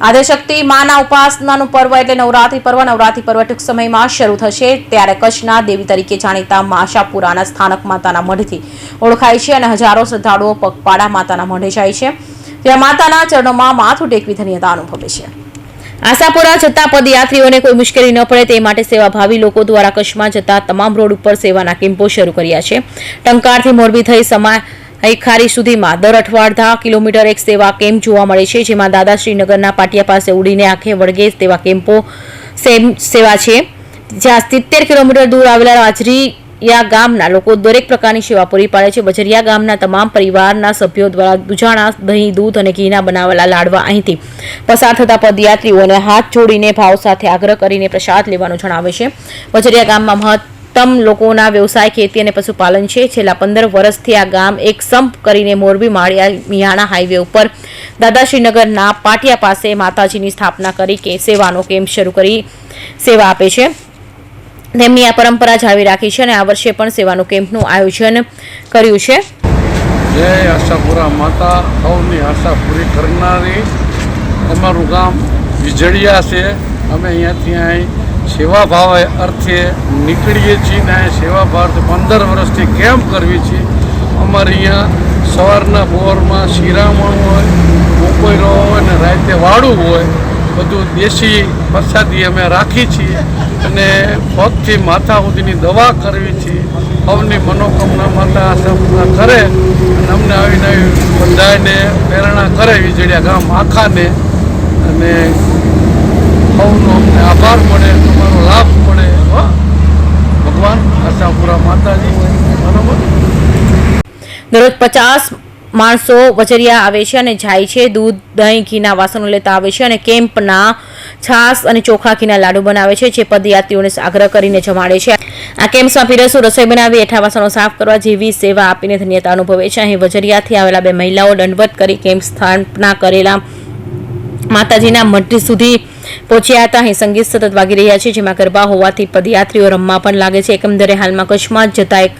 આદ્યશક્તિ માના ઉપાસનાનું પર્વ એટલે નવરાત્રી પર્વ. નવરાત્રી પર્વ ટૂંક સમયમાં શરૂ થશે. ત્યારે કચ્છના દેવી તરીકે જાણીતા માશાપુરાના સ્થાનક માતાના મઢથી ઓળખાય છે અને હજારો શ્રદ્ધાળુઓ પગપાળા માતાના મઢે જાય છે. ત્યાં માતાના ચરણોમાં માથું ટેકવી ધન્યતા અનુભવે છે. આશાપુરા જતા પદયાત્રીઓને કોઈ મુશ્કેલી ન પડે તે માટે સેવાભાવી લોકો દ્વારા કચ્છમાં જતા તમામ રોડ ઉપર સેવાના કેમ્પો શરૂ કર્યા છે. ટંકારથી મોરબી થઈ સમા હૈખારી સુધીમાં દર અઠવાડિયા કિલોમીટર એક સેવા કેમ્પ જોવા મળે છે, જેમાં દાદા શ્રીનગરના પાટિયા પાસે ઉડીને આંખે વળગે તેવા કેમ્પો સેવા છે. જ્યાં સિત્તેર કિલોમીટર દૂર આવેલા રાજરીયા ગામના લોકો દરેક પ્રકારની સેવા પૂરી પાડે છે. બજરિયા ગામના તમામ પરિવારના સભ્યો દ્વારા દુજાણા, દહીં, દૂધ અને ઘીના બનાવેલા લાડવા અહીંથી પસાર થતા પદયાત્રીઓને હાથ જોડીને ભાવ સાથે આગ્રહ કરીને પ્રસાદ લેવાનું જણાવે છે. બજરિયા ગામમાં મહત્તમ લોકોના વ્યવસાય, ખેતી અને પશુપાલન છે. છેલ્લા પંદર વર્ષથી આ ગામ એક સંપ કરીને મોરબી, માળિયા, મિયાણા હાઈવે ઉપર દાદાશ્રીનગરના પાટિયા પાસે માતાજીની સ્થાપના કરી કે સેવાનો કેમ્પ શરૂ કરી સેવા આપે છે. તેમની આ પરંપરા જાળવી રાખી છે અને આ વર્ષે પણ સેવાનું કેમ્પનું આયોજન કર્યું છે. જય આશાપુરા માતા. સૌની આશા પૂરી કરનારી અમારું ગામ વીજળિયા છે. અમે અહીંયાથી અહીં સેવા ભાવ અર્થે નીકળીએ છીએ ને સેવા ભાવ પંદર વર્ષથી કેમ્પ કરવી છીએ અમારે અહીંયા સવારના બોરમાં શિરામણ હોય બપોરો હોય ને રાતે વાળું હોય, બધું દેશી પ્રસાદી અમે રાખી છીએ અને પગથી માથા સુધીની દવા કરવી છીએ સૌની મનોકામના માતા આશા કરે અને અમને આવી બધાને પ્રેરણા કરે વીજળીયા ગામ આખાને. અને અવનું અમને દરરોજ પચાસ માણસો વચરિયા આવે છે અને જાય છે. દૂધ, દહીં, ઘીના વાસણો લેતા આવે છે અને કેમ્પના છાસ અને ચોખા, ઘીના લાડુ બનાવે છે, જે પદયાત્રીઓને આગ્રહ કરીને જમાડે છે. આ કેમ્પમાં પીરસું રસોઈ બનાવી, એઠા વાસણો સાફ કરવા, જેવી સેવા આપીને ધન્યતા અનુભવે છે. અહીં વજરિયાથી આવેલા બે મહિલાઓ દંડવત કરી કેમ્પ સ્થાપના કરેલા માતાજીના મઢ સુધી પહોંચ્યા હતા. અહીં સંગીત સતત વાગી રહ્યા છે, જેમાં ગરબા હોવાથી પદયાત્રીઓ રમવા પણ લાગે છે. એકંદરે હાલમાં કચ્છમાં જતા એક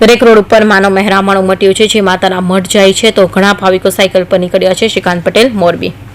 દરેક રોડ ઉપર માનવ મહેરામણ ઉમટ્યું છે. જે માતાના મઢ જાય છે, તો ઘણા ભાવિકો સાયકલ પર નીકળ્યા છે. શ્રીકાંત પટેલ, મોરબી.